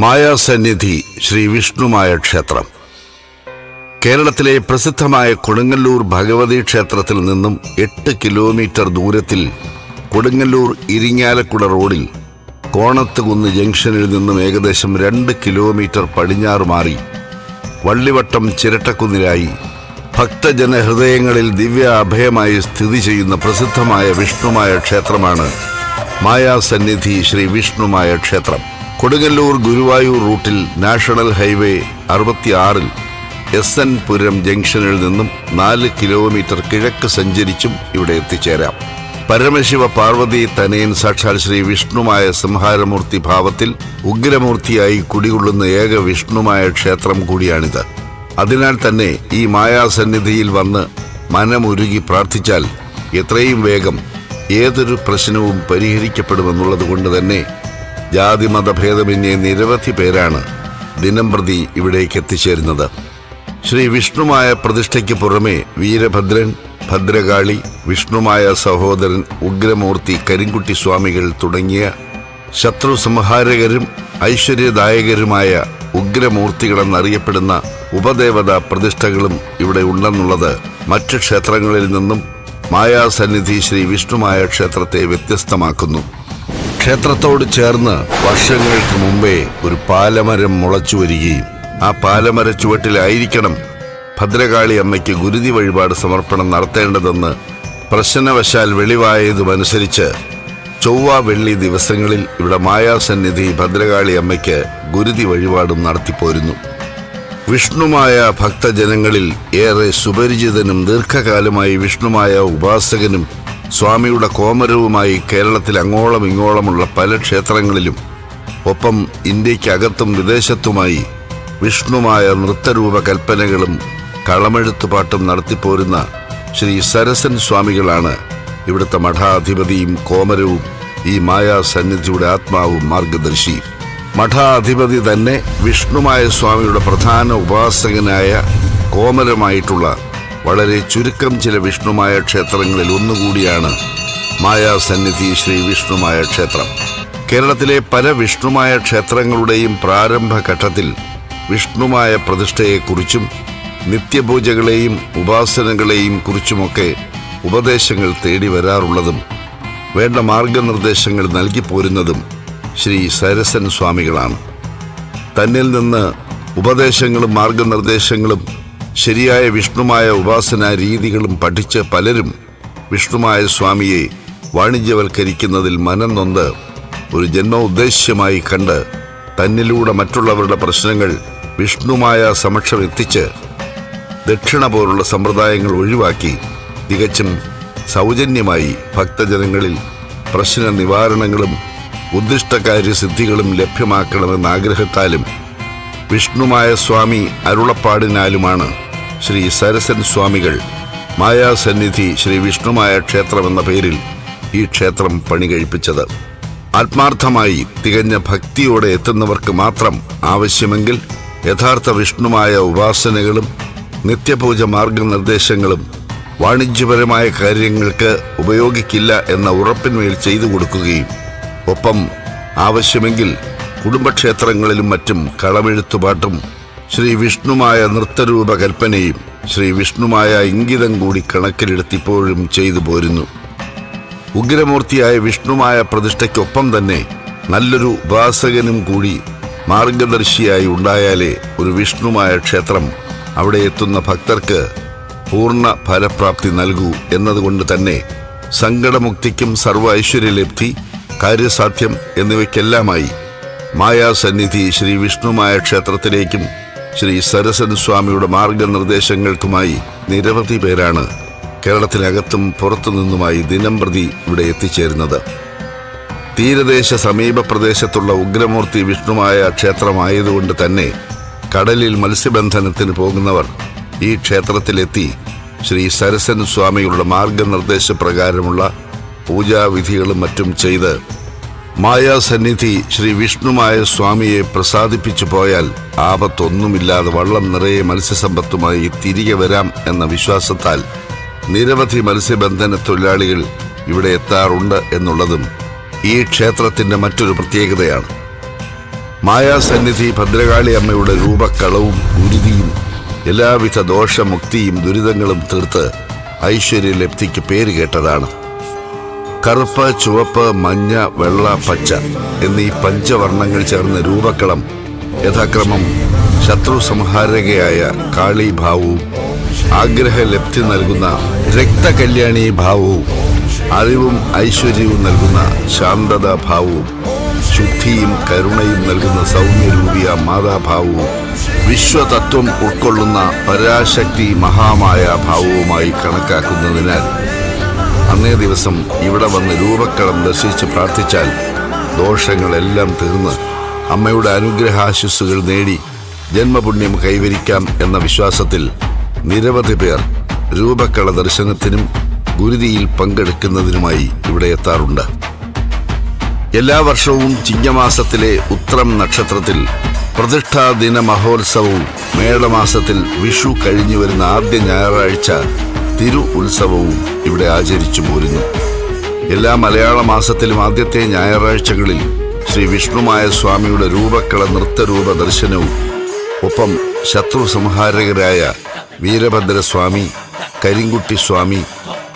മായാസന്നിധി ശ്രീ വിഷ്ണുമായ ക്ഷേത്രം. കേരളത്തിലെ പ്രസിദ്ധമായ കൊടുങ്ങല്ലൂർ ഭഗവതി ക്ഷേത്രത്തിൽ നിന്നും എട്ട് കിലോമീറ്റർ ദൂരത്തിൽ കൊടുങ്ങല്ലൂർ ഇരിങ്ങാലക്കുട റോഡിൽ കോണത്തുകുന്ന് ജംഗ്ഷനിൽ നിന്നും ഏകദേശം രണ്ട് കിലോമീറ്റർ പടിഞ്ഞാറ് മാറി വള്ളിവട്ടം ചിരട്ടക്കുന്നിലായി ഭക്തജന ഹൃദയങ്ങളിൽ ദിവ്യ അഭയമായി സ്ഥിതി ചെയ്യുന്ന പ്രസിദ്ധമായ വിഷ്ണുമായ ക്ഷേത്രമാണ് മായാസന്നിധി ശ്രീ വിഷ്ണുമായ ക്ഷേത്രം. കൊടുങ്ങല്ലൂർ ഗുരുവായൂർ റൂട്ടിൽ നാഷണൽ ഹൈവേ അറുപത്തിയാറിൽ എസ് എൻ പുരം ജംഗ്ഷനിൽ നിന്നും നാല് കിലോമീറ്റർ കിഴക്ക് സഞ്ചരിച്ചും ഇവിടെ എത്തിച്ചേരാം. പരമശിവ പാർവതി തനയൻ സാക്ഷാൽ ശ്രീ വിഷ്ണുമായ സംഹാരമൂർത്തി ഭാവത്തിൽ ഉഗ്രമൂർത്തിയായി കുടികൊള്ളുന്ന ഏക വിഷ്ണുമായ ക്ഷേത്രം കൂടിയാണിത്. അതിനാൽ തന്നെ ഈ മായാസന്നിധിയിൽ വന്ന് മനമുരുകി പ്രാർത്ഥിച്ചാൽ എത്രയും വേഗം ഏതൊരു പ്രശ്നവും പരിഹരിക്കപ്പെടുമെന്നുള്ളത് കൊണ്ട് തന്നെ ജാതിമതഭേദമന്യേ നിരവധി പേരാണ് ദിനം പ്രതി ഇവിടേക്ക് എത്തിച്ചേരുന്നത്. ശ്രീ വിഷ്ണുമായ പ്രതിഷ്ഠയ്ക്ക് പുറമെ വീരഭദ്രൻ ഭദ്രകാളി വിഷ്ണുമായ സഹോദരൻ ഉഗ്രമൂർത്തി കരിങ്കുട്ടി സ്വാമികൾ തുടങ്ങിയ ശത്രു സംഹാരകരും ഐശ്വര്യദായകരുമായ ഉഗ്രമൂർത്തികളെന്നറിയപ്പെടുന്ന ഉപദേവത പ്രതിഷ്ഠകളും ഇവിടെ ഉണ്ടെന്നുള്ളത് മറ്റ് ക്ഷേത്രങ്ങളിൽ നിന്നും മായാസന്നിധി ശ്രീ വിഷ്ണുമായ ക്ഷേത്രത്തെ വ്യത്യസ്തമാക്കുന്നു. ക്ഷേത്രത്തോട് ചേർന്ന് വർഷങ്ങൾക്ക് മുമ്പേ ഒരു പാലമരം മുളച്ചു വരികയും ആ പാലമര ചുവട്ടിലായിരിക്കണം ഭദ്രകാളി അമ്മയ്ക്ക് ഗുരുതി വഴിപാട് സമർപ്പണം നടത്തേണ്ടതെന്ന് പ്രശ്നവശാൽ വെളിവായതുമനുസരിച്ച് ചൊവ്വ വെള്ളി ദിവസങ്ങളിൽ ഇവിടെ മായാസന്നിധി ഭദ്രകാളി അമ്മയ്ക്ക് ഗുരുതി വഴിപാടും നടത്തിപ്പോരുന്നു. വിഷ്ണുമായ ഭക്തജനങ്ങളിൽ ഏറെ സുപരിചിതനും ദീർഘകാലമായി വിഷ്ണുമായ ഉപാസകനും സ്വാമിയുടെ കോമരവുമായി കേരളത്തിൽ അങ്ങോളം ഇങ്ങോളമുള്ള പല ക്ഷേത്രങ്ങളിലും ഒപ്പം ഇന്ത്യക്കകത്തും വിദേശത്തുമായി വിഷ്ണുമായ നൃത്തരൂപ കൽപ്പനകളും കളമെഴുത്തുപാട്ടും നടത്തിപ്പോരുന്ന ശ്രീ സരസൻ സ്വാമികളാണ് ഇവിടുത്തെ മഠാധിപതിയും കോമരവും ഈ മായാസന്നിധിയുടെ ആത്മാവും മാർഗദർശി. മഠാധിപതി തന്നെ വിഷ്ണുമായ സ്വാമിയുടെ പ്രധാന ഉപാസകനായ കോമരമായിട്ടുള്ള വളരെ ചുരുക്കം ചില വിഷ്ണുമായ ക്ഷേത്രങ്ങളിൽ ഒന്നുകൂടിയാണ് മായാസന്നിധി ശ്രീ വിഷ്ണുമായ ക്ഷേത്രം. കേരളത്തിലെ പല വിഷ്ണുമായ ക്ഷേത്രങ്ങളുടെയും പ്രാരംഭഘട്ടത്തിൽ വിഷ്ണുമായ പ്രതിഷ്ഠയെക്കുറിച്ചും നിത്യപൂജകളെയും ഉപാസനകളെയും കുറിച്ചുമൊക്കെ ഉപദേശങ്ങൾ തേടി വരാറുള്ളതും വേണ്ട മാർഗനിർദ്ദേശങ്ങൾ നൽകിപ്പോരുന്നതും ശ്രീ സരസൻ സ്വാമികളാണ്. തന്നിൽ നിന്ന് ഉപദേശങ്ങളും മാർഗനിർദ്ദേശങ്ങളും ശരിയായ വിഷ്ണുമായ ഉപാസന രീതികളും പഠിച്ച് പലരും വിഷ്ണുമായ സ്വാമിയെ വാണിജ്യവൽക്കരിക്കുന്നതിൽ മനം നൊന്ത് ഒരു ജന്മ ഉദ്ദേശ്യമായി കണ്ട് തന്നിലൂടെ മറ്റുള്ളവരുടെ പ്രശ്നങ്ങൾ വിഷ്ണുമായ സമക്ഷം എത്തിച്ച് ദക്ഷിണ പോലുള്ള സമ്പ്രദായങ്ങൾ ഒഴിവാക്കി തികച്ചും സൗജന്യമായി ഭക്തജനങ്ങളിൽ പ്രശ്ന നിവാരണങ്ങളും ഉദ്ദിഷ്ടകാര്യ സിദ്ധികളും ലഭ്യമാക്കണമെന്ന ആഗ്രഹത്താലും വിഷ്ണുമായ സ്വാമി അരുളപ്പാടിനാലുമാണ് ശ്രീ സരസൻ സ്വാമികൾ. മായാസന്നിധി ശ്രീ വിഷ്ണുമായ ക്ഷേത്രം എന്ന പേരിൽ ഈ ക്ഷേത്രം പണി കഴിപ്പിച്ചത് ആത്മാർത്ഥമായി തികഞ്ഞ ഭക്തിയോടെ എത്തുന്നവർക്ക് മാത്രം ആവശ്യമെങ്കിൽ യഥാർത്ഥ വിഷ്ണുമായ ഉപാസനകളും നിത്യപൂജ മാർഗനിർദ്ദേശങ്ങളും വാണിജ്യപരമായ കാര്യങ്ങൾക്ക് ഉപയോഗിക്കില്ല എന്ന ഉറപ്പിന്മേൽ ചെയ്തു കൊടുക്കുകയും ഒപ്പം ആവശ്യമെങ്കിൽ കുടുംബക്ഷേത്രങ്ങളിലും മറ്റും കളമെഴുത്തുപാട്ടും ശ്രീ വിഷ്ണുമായ നൃത്തരൂപ കൽപ്പനയും ശ്രീ വിഷ്ണുമായ ഇംഗിതം കൂടി കണക്കിലെടുത്തിപ്പോഴും ചെയ്തു പോരുന്നു. ഉഗ്രമൂർത്തിയായ വിഷ്ണുമായ പ്രതിഷ്ഠയ്ക്കൊപ്പം തന്നെ നല്ലൊരു ഉപാസകനും കൂടി മാർഗദർശിയായി ഉണ്ടായാലേ ഒരു വിഷ്ണുമായ ക്ഷേത്രം അവിടെ എത്തുന്ന ഭക്തർക്ക് പൂർണ ഫലപ്രാപ്തി നൽകൂ എന്നതുകൊണ്ട് തന്നെ സങ്കടമുക്തിക്കും സർവ ഐശ്വര്യലബ്ധി കാര്യസാധ്യം എന്നിവയ്ക്കെല്ലാമായി മായാസന്നിധി ശ്രീ വിഷ്ണുമായ ക്ഷേത്രത്തിലേക്കും ശ്രീ സരസൻ സ്വാമിയുടെ മാർഗനിർദ്ദേശങ്ങൾക്കുമായി നിരവധി പേരാണ് കേരളത്തിനകത്തും പുറത്തു നിന്നുമായി ദിനം പ്രതി ഇവിടെ എത്തിച്ചേരുന്നത്. തീരദേശ സമീപ പ്രദേശത്തുള്ള ഉഗ്രമൂർത്തി വിഷ്ണുമായ ക്ഷേത്രമായതുകൊണ്ട് തന്നെ കടലിൽ മത്സ്യബന്ധനത്തിന് പോകുന്നവർ ഈ ക്ഷേത്രത്തിലെത്തി ശ്രീ സരസൻ സ്വാമിയുടെ മാർഗനിർദ്ദേശപ്രകാരമുള്ള പൂജാവിധികളും മറ്റും ചെയ്ത് മായാസന്നിധി ശ്രീ വിഷ്ണുമായ സ്വാമിയെ പ്രസാദിപ്പിച്ചു പോയാൽ ആപത്തൊന്നുമില്ലാതെ വള്ളം നിറയെ മത്സ്യസമ്പത്തുമായി തിരികെ വരാം എന്ന വിശ്വാസത്താൽ നിരവധി മത്സ്യബന്ധന തൊഴിലാളികൾ ഇവിടെ എത്താറുണ്ട് എന്നുള്ളതും ഈ ക്ഷേത്രത്തിന്റെ മറ്റൊരു പ്രത്യേകതയാണ്. മായാസന്നിധി ഭദ്രകാളി അമ്മയുടെ രൂപക്കളവും ഗുരുതിയും എല്ലാവിധ ദോഷമുക്തിയും ദുരിതങ്ങളും തീർത്ത് ഐശ്വര്യലബ്ധിക്ക് പേര് കേട്ടതാണ്. കറുപ്പ് ചുവപ്പ് മഞ്ഞ വെള്ള പച്ച എന്നീ പഞ്ചവർണങ്ങൾ ചേർന്ന രൂപക്കളം യഥാക്രമം ശത്രു സംഹാരകയായ കാളി ഭാവവും ആഗ്രഹലബ്ധി നൽകുന്ന രക്തകല്യാണി ഭാവവും അറിവും ഐശ്വര്യവും നൽകുന്ന ശാന്തത ഭാവവും ശുദ്ധിയും കരുണയും നൽകുന്ന സൗമ്യരൂപിയ മാതാഭാവവും വിശ്വതത്വം ഉൾക്കൊള്ളുന്ന പരാശക്തി മഹാമായ ഭാവവുമായി കണക്കാക്കുന്നതിനാൽ അന്നേ ദിവസം ഇവിടെ വന്ന് രൂപക്കളം ദർശിച്ച് പ്രാർത്ഥിച്ചാൽ ദോഷങ്ങളെല്ലാം തീർന്ന് അമ്മയുടെ അനുഗ്രഹാശിസ്സുകൾ നേടി ജന്മപുണ്യം കൈവരിക്കാം എന്ന വിശ്വാസത്തിൽ നിരവധി പേർ രൂപക്കള ദർശനത്തിനും ഗുരുതിയിൽ പങ്കെടുക്കുന്നതിനുമായി ഇവിടെ എത്താറുണ്ട്. എല്ലാ വർഷവും ചിങ്ങമാസത്തിലെ ഉത്രം നക്ഷത്രത്തിൽ പ്രതിഷ്ഠാ ദിന മഹോത്സവവും മേളമാസത്തിൽ വിഷു കഴിഞ്ഞു വരുന്ന ആദ്യ ഞായറാഴ്ച തിരു ഉത്സവവും ഇവിടെ ആചരിച്ചു പോരുന്നു. എല്ലാ മലയാള മാസത്തിലും ആദ്യത്തെ ഞായറാഴ്ചകളിൽ ശ്രീ വിഷ്ണുമായ സ്വാമിയുടെ രൂപക്കള നൃത്തരൂപ ദർശനവും ഒപ്പം ശത്രു സംഹാരകരായ വീരഭദ്രസ്വാമി കരിങ്കുട്ടി സ്വാമി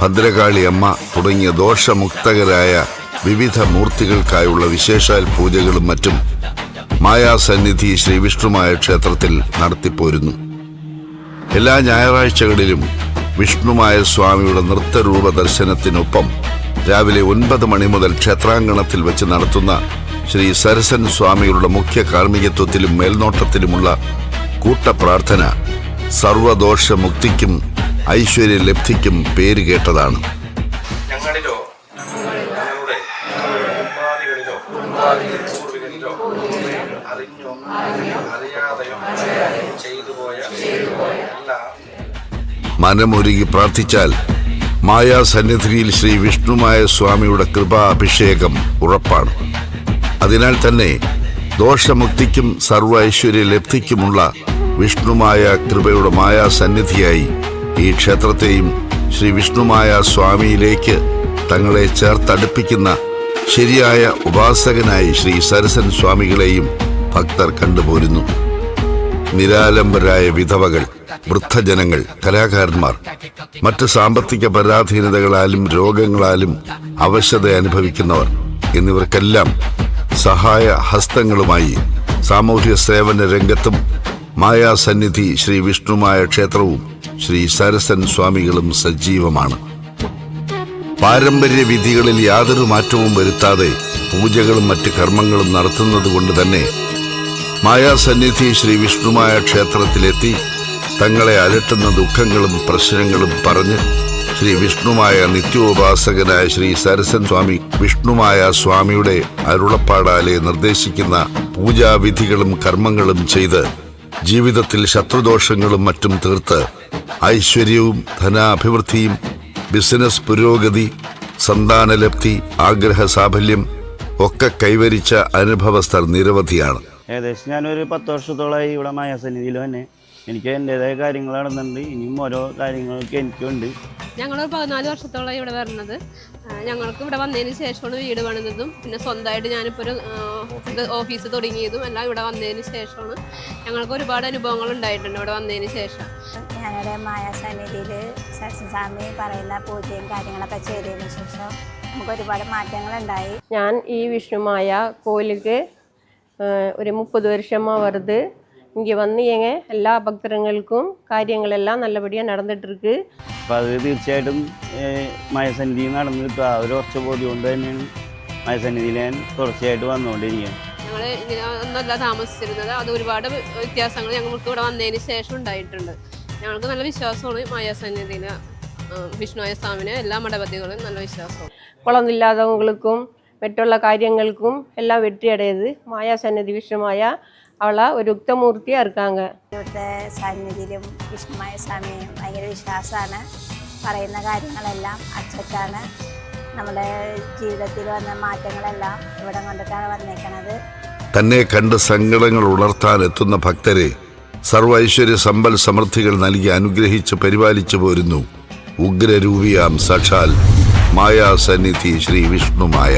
ഭദ്രകാളി അമ്മ തുടങ്ങിയ ദോഷമുക്തകരായ വിവിധ മൂർത്തികൾക്കായുള്ള വിശേഷാൽ പൂജകളും മറ്റും മായാസന്നിധി ശ്രീ വിഷ്ണുമായ ക്ഷേത്രത്തിൽ നടത്തിപ്പോരുന്നു. എല്ലാ ഞായറാഴ്ചകളിലും വിഷ്ണുമായ സ്വാമിയുടെ നൃത്തരൂപ ദർശനത്തിനൊപ്പം രാവിലെ ഒൻപത് മണി മുതൽ ക്ഷേത്രാങ്കണത്തിൽ വെച്ച് നടത്തുന്ന ശ്രീ സരസൻ സ്വാമികളുടെ മുഖ്യ കാർമ്മികത്വത്തിലും മേൽനോട്ടത്തിലുമുള്ള കൂട്ടപ്രാർത്ഥന സർവദോഷമുക്തിക്കും ഐശ്വര്യലബ്ധിക്കും പേര് കേട്ടതാണ്. ഞങ്ങളിലോ ഞങ്ങളുടെ അറിഞ്ഞോ അറിയാതെയോ ചെയ്തു പോയ എല്ലാ മനമൊരുകി പ്രാർത്ഥിച്ചാൽ മായാസന്നിധിയിൽ ശ്രീ വിഷ്ണുമായ സ്വാമിയുടെ കൃപാഭിഷേകം ഉറപ്പാണ്. അതിനാൽ തന്നെ ദോഷമുക്തിക്കും സർവ ഐശ്വര്യ ലബ്ധിക്കുമുള്ള വിഷ്ണുമായ കൃപയുടെ മായാസന്നിധിയായി ഈ ക്ഷേത്രത്തെയും ശ്രീ വിഷ്ണുമായ സ്വാമിയിലേക്ക് തങ്ങളെ ചേർത്തടുപ്പിക്കുന്ന ശരിയായ ഉപാസകനായി ശ്രീ സരസൻ സ്വാമികളെയും ഭക്തർ കണ്ടുപോരുന്നു. നിരാലംബരായ വിധവകൾ വൃദ്ധജനങ്ങൾ കലാകാരന്മാർ മറ്റ് സാമ്പത്തിക പരാധീനതകളാലും രോഗങ്ങളാലും അവശത അനുഭവിക്കുന്നവർ എന്നിവർക്കെല്ലാം സഹായ ഹസ്തങ്ങളുമായി സാമൂഹ്യ സേവന രംഗത്തും മായാസന്നിധി ശ്രീ വിഷ്ണുമായ ക്ഷേത്രവും ശ്രീ സരസൻ സ്വാമികളും സജീവമാണ്. പാരമ്പര്യ വിധികളിൽ യാതൊരു മാറ്റവും വരുത്താതെ പൂജകളും മറ്റ് കർമ്മങ്ങളും നടത്തുന്നത് കൊണ്ട് തന്നെ മായാസന്നിധി ശ്രീ വിഷ്ണുമായ ക്ഷേത്രത്തിലെത്തി തങ്ങളെ അലട്ടുന്ന ദുഃഖങ്ങളും പ്രശ്നങ്ങളും പറഞ്ഞ് ശ്രീ വിഷ്ണുമായ നിത്യോപാസകനായ ശ്രീ സരസൻ സ്വാമി വിഷ്ണുമായ സ്വാമിയുടെ അരുളപ്പാടാലെ നിർദ്ദേശിക്കുന്ന പൂജാവിധികളും കർമ്മങ്ങളും ചെയ്ത് ജീവിതത്തിൽ ശത്രുദോഷങ്ങളും മറ്റും തീർത്ത് ഐശ്വര്യവും ധനാഭിവൃദ്ധിയും ബിസിനസ് പുരോഗതി സന്താനലബ്ധി ആഗ്രഹ സാഫല്യം ഒക്കെ കൈവരിച്ച അനുഭവസ്ഥർ നിരവധിയാണ്. ഏകദേശം ഞാനൊരു പത്ത് വർഷത്തോളമായി ഇവിടെ മായാസന്നിധിയിൽ തന്നെ എനിക്ക് എന്റെതായ കാര്യങ്ങൾ നടന്നുണ്ട് ഇനിയും ഓരോ കാര്യങ്ങളൊക്കെ എനിക്കുണ്ട്. ഞങ്ങൾ പതിനാല് വർഷത്തോളം ഇവിടെ വരുന്നത് ഞങ്ങൾക്ക് ഇവിടെ വന്നതിന് ശേഷമാണ് വീട് പണിതതും പിന്നെ സ്വന്തമായിട്ട് ഞാനിപ്പോൾ ഒരു ഓഫീസ് തുടങ്ങിയതും എല്ലാം ഇവിടെ വന്നതിന് ശേഷമാണ് ഞങ്ങൾക്ക് ഒരുപാട് അനുഭവങ്ങൾ ഉണ്ടായിട്ടുണ്ട് ഇവിടെ വന്നതിന് ശേഷം. ഞങ്ങളുടെ മായാസന്നിധിയിൽ സരസ്വസ്വാമി പറയുന്ന പൂജയും കാര്യങ്ങളൊക്കെ ചെയ്തതിന് ശേഷം നമുക്ക് ഒരുപാട് മാറ്റങ്ങളുണ്ടായി. ഞാൻ ഈ വിഷ്ണുമായ കോലിക്ക് ഒരു മുപ്പത് വർഷം അവർ இங்கே வந்து எங்க எல்லா பக்தர்களுக்கும் காரியங்கள் எல்லாம் நல்லபடியாக நடந்துகிட்ருக்கு അപ്പോൾ അത് തീർച്ചയായിട്ടും ഏഹ്, മായസന്നിധിയിൽ നടന്നു കിട്ടുക ആ ഒരു ഉറച്ച ബോധ്യം കൊണ്ട് തന്നെയാണ് മായസന്നിധിയിൽ ഞാൻ തുടർച്ചയായിട്ട് വന്നുകൊണ്ടിരിക്കുന്നത് ഞങ്ങൾ ഇങ്ങനെ ഒന്നല്ല താമസിച്ചിരുന്നത് അത് ഒരുപാട് വ്യത്യാസങ്ങൾ ഞങ്ങൾക്ക് ഇവിടെ വന്നതിന് ശേഷം ഉണ്ടായിട്ടുണ്ട് ഞങ്ങൾക്ക് നല്ല വിശ്വാസമാണ് മായാസന്നിധിയിൽ വിഷ്ണുവായ സ്വാമിന് എല്ലാ മഠപതികളും നല്ല വിശ്വാസമാണ് குழந்தை இல்லாதவங்களுக்கும் மற்றுள்ள காரியங்களுக்கும் எல்லாம் வெற்றி அடையுது மாயா சன்னதி விஷ்ணுமாயா அவளா ஒரு யுக்தமூர்த்தியாக இருக்காங்க ഇവിടുത്തെ സന്നിധിയിലും വിഷ്ണുമായ സ്വാമിയും ഭയങ്കര വിശ്വാസമാണ് പറയുന്ന കാര്യങ്ങളെല്ലാം അച്ചക്കാണ് നമ്മുടെ ജീവിതത്തിൽ വന്ന മാറ്റങ്ങളെല്ലാം ഇവിടെ കൊണ്ടിട്ടാണ് വന്നേക്കണത് തന്നെ കണ്ട് സങ്കടങ്ങൾ ഉണർത്താൻ എത്തുന്ന ഭക്തരെ സർവൈശ്വര്യ സമ്പൽ സമൃദ്ധികൾ നൽകി അനുഗ്രഹിച്ച് പരിപാലിച്ചു പോരുന്നു ഉഗ്രരൂപിയാം സക്ഷാൽ മായാസന്നിധി ശ്രീ വിഷ്ണുമായ